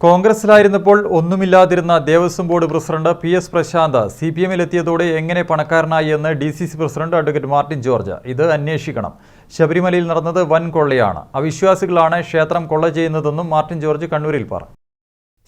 കോൺഗ്രസിലായിരുന്നപ്പോൾ ഒന്നുമില്ലാതിരുന്ന Devaswom board president P S Prashanth C P എമ്മിലെത്തിയതോടെ എങ്ങനെ പണക്കാരനായി എന്ന് D C C president advocate Martin George. ഇത് അന്വേഷിക്കണം. ശബരിമലയിൽ നടന്നത് വൻ കൊള്ളയാണ്. അവിശ്വാസികളാണ് ക്ഷേത്രം കൊള്ള ചെയ്യുന്നതെന്നും മാർട്ടിൻ ജോർജ് കണ്ണൂരിൽ പറഞ്ഞു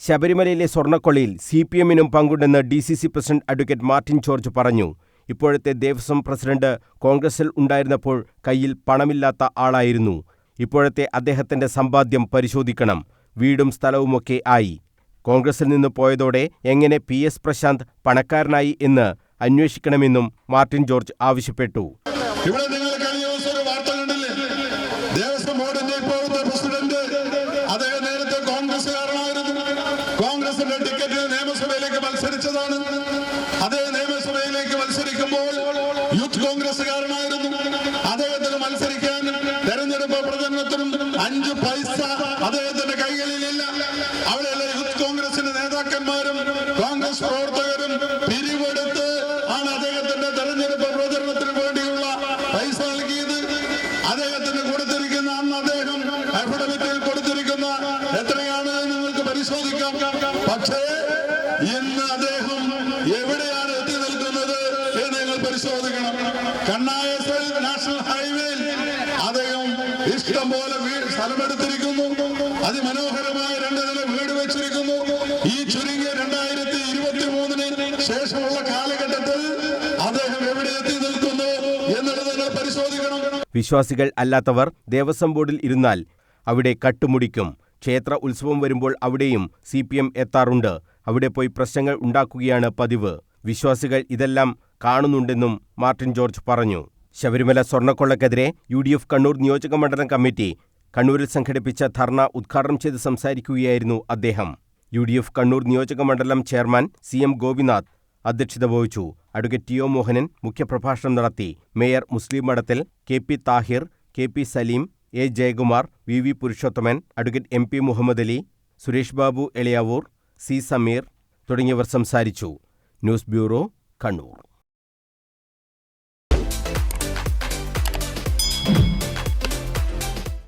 ശബരിമലയിലെ സ്വർണക്കൊള്ളയിൽ സി പി എമ്മിനും പങ്കുണ്ടെന്ന് D C C president advocate Martin George പറഞ്ഞു. ഇപ്പോഴത്തെ ദേവസ്വം പ്രസിഡന്റ് കോൺഗ്രസിൽ ഉണ്ടായിരുന്നപ്പോൾ കയ്യിൽ പണമില്ലാത്ത ആളായിരുന്നു. ഇപ്പോഴത്തെ അദ്ദേഹത്തിന്റെ സമ്പാദ്യം പരിശോധിക്കണം. വീടും സ്ഥലവുമൊക്കെ ആയി. കോൺഗ്രസിൽ നിന്ന് പോയതോടെ എങ്ങനെ പി എസ് പ്രശാന്ത് പണക്കാരനായി എന്ന് അന്വേഷിക്കണമെന്നും മാർട്ടിൻ ജോർജ് ആവശ്യപ്പെട്ടു. ഇവിടെ ഒരു ദേവസ്വം നേരത്തെ കോൺഗ്രസ്സുകാരനായിരുന്നു. കോൺഗ്രസിന്റെ ടിക്കറ്റ് നിയമസഭയിലേക്ക് മത്സരിച്ചതാണ്. മത്സരിക്കുമ്പോൾ യൂത്ത് കോൺഗ്രസ്സുകാരനായിരുന്നു. അദ്ദേഹത്തിന് മത്സരിക്കാൻ തെരഞ്ഞെടുപ്പ് പ്രചരണത്തിനും അഞ്ച് പൈസ അവിടെയുള്ള യൂത്ത് കോൺഗ്രസിന്റെ നേതാക്കന്മാരും കോൺഗ്രസ് പ്രവർത്തകരും പിരിവെടുത്ത് ആണ് അദ്ദേഹത്തിന്റെ തെരഞ്ഞെടുപ്പ് പ്രചരണത്തിന് വേണ്ടിയുള്ള പൈസ നൽകിയത്. അദ്ദേഹത്തിന് കൊടുത്തിരിക്കുന്ന അന്ന് അദ്ദേഹം അഫിഡവിറ്റിൽ കൊടുത്തിരിക്കുന്ന എത്രയാണ് നിങ്ങൾക്ക് പരിശോധിക്കാം. പക്ഷേ ഇന്ന് അദ്ദേഹം എവിടെയാണ് എത്തി നിൽക്കുന്നത് എന്ന് നിങ്ങൾ പരിശോധിക്കണം. കണ്ണായസൽ നാഷണൽ ഹൈവേയിൽ അദ്ദേഹം ഇഷ്ടം പോലെ സ്ഥലമെടുത്തിരിക്കുന്നു. അതിമനോഹരമായ രണ്ട് നില വീട് വെച്ചിരിക്കുന്നു. ഈ ചുരുങ്ങിയ രണ്ടായിരത്തി ഇരുപത്തി മൂന്നിന് ശേഷമുള്ള കാലഘട്ടത്തിൽ അദ്ദേഹം എവിടെ എത്തി നിൽക്കുന്നു എന്നുള്ളത് നിങ്ങൾ പരിശോധിക്കണം. വിശ്വാസികൾ അല്ലാത്തവർ ദേവസ്വം ബോർഡിൽ ഇരുന്നാൽ അവിടെ കട്ടുമുടിക്കും. ക്ഷേത്ര ഉത്സവം വരുമ്പോൾ അവിടെയും സി പി എം എത്താറുണ്ട്. അവിടെ പോയി പ്രശ്നങ്ങൾ ഉണ്ടാക്കുകയാണ് പതിവ്. വിശ്വാസികൾ ഇതെല്ലാം കാണുന്നുണ്ടെന്നും മാർട്ടിൻ ജോർജ് പറഞ്ഞു. ശബരിമല സ്വർണക്കൊള്ളക്കെതിരെ യു ഡി എഫ് കണ്ണൂർ നിയോജക മണ്ഡലം കമ്മിറ്റി കണ്ണൂരിൽ സംഘടിപ്പിച്ച ധർണ ഉദ്ഘാടനം ചെയ്ത് സംസാരിക്കുകയായിരുന്നു അദ്ദേഹം. യു ഡി എഫ് കണ്ണൂർ നിയോജക മണ്ഡലം ചെയർമാൻ സി എം ഗോപിനാഥ് അധ്യക്ഷത വഹിച്ചു. അഡ്വക്കേറ്റ് ടി ഒ മോഹനൻ മുഖ്യപ്രഭാഷണം നടത്തി. Mayor Muslih Madathil K P Tahir K P Saleem A Jayakumar V V Purushothaman advocate M P Muhammad Ali Suresh Babu Eliyavoor C Sameer തുടങ്ങിയവർ സംസാരിച്ചു. News bureau Kannur.